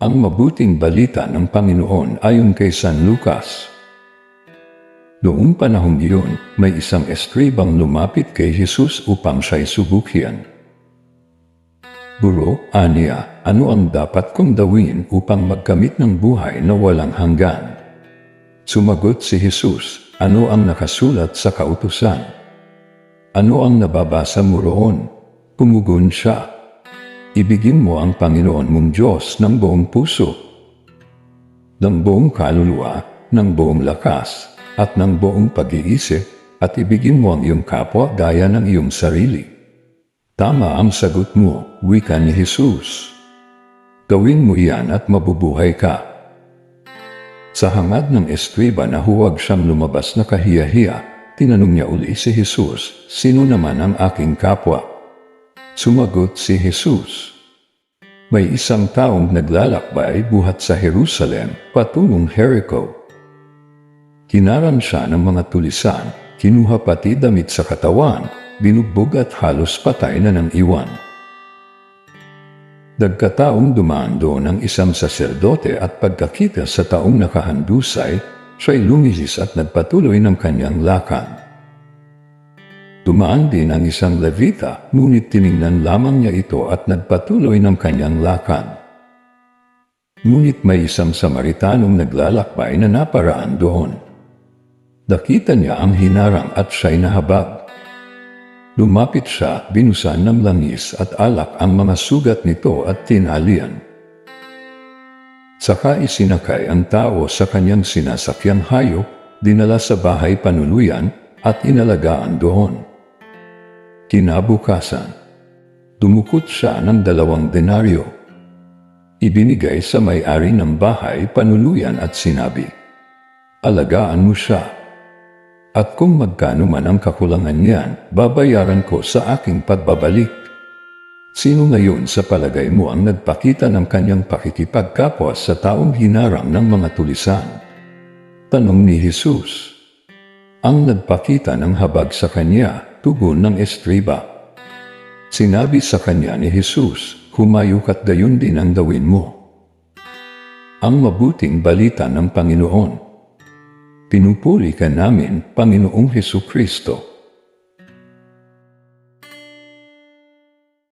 Ang mabuting balita ng Panginoon ayon kay San Lucas. Noong panahong iyon, may isang estribang lumapit kay Jesus upang siya'y subukin. Guro, aniya, ano ang dapat kong gawin upang magkamit ng buhay na walang hanggan? Sumagot si Jesus, ano ang nakasulat sa kautusan? Ano ang nababasa mo roon? Pumugon siya. Ibigin mo ang Panginoon mong Diyos ng buong puso, ng buong kaluluwa, ng buong lakas, at ng buong pag-iisip, at ibigin mo ang iyong kapwa gaya ng iyong sarili. Tama ang sagot mo, wika ni Jesus. Gawin mo iyan at mabubuhay ka. Sa hangad ng estriba na huwag siyang lumabas na kahiya-hiya, tinanong niya uli si Jesus, Sino naman ang aking kapwa? Sumagot si Jesus. May isang taong naglalakbay buhat sa Jerusalem patungong Jericho. Kinaran siya ng mga tulisan, kinuha pati damit sa katawan, binugbog at halos patay na ng iwan. Dagkataong dumaan doon ang isang saserdote at pagkakita sa taong nakahandusay, siya'y lumihis at nagpatuloy ng kanyang lakad. Dumaan din ang isang levita, ngunit tiningnan lamang niya ito at nagpatuloy ng kanyang lakad. Ngunit may isang Samaritanong naglalakbay na naparaan doon. Nakita niya ang hinarang at siya'y nahabag. Lumapit siya, binusan ng langis at alak ang mga sugat nito at tinalian. Saka isinakay ang tao sa kanyang sinasakyang hayop, dinala sa bahay panuluyan at inalagaan doon. Kinabukasan, dumukot siya ng dalawang denaryo. Ibinigay sa may-ari ng bahay panuluyan at sinabi, Alagaan mo siya at kung magkano man ang kakulangan niyan, babayaran ko sa aking pagbabalik. Sino ngayon sa palagay mo ang nagpakita ng kanyang pakikipagkapwa sa taong hinarang ng mga tulisan? Tanong ni Jesus. Ang nagpakita ng habag sa kanya, tugon ng estriba. Sinabi sa kanya ni Jesus, humayo ka't gayon din ang gawin mo. Ang mabuting balita ng Panginoon. Pinupuri ka namin, Panginoong Heso Kristo.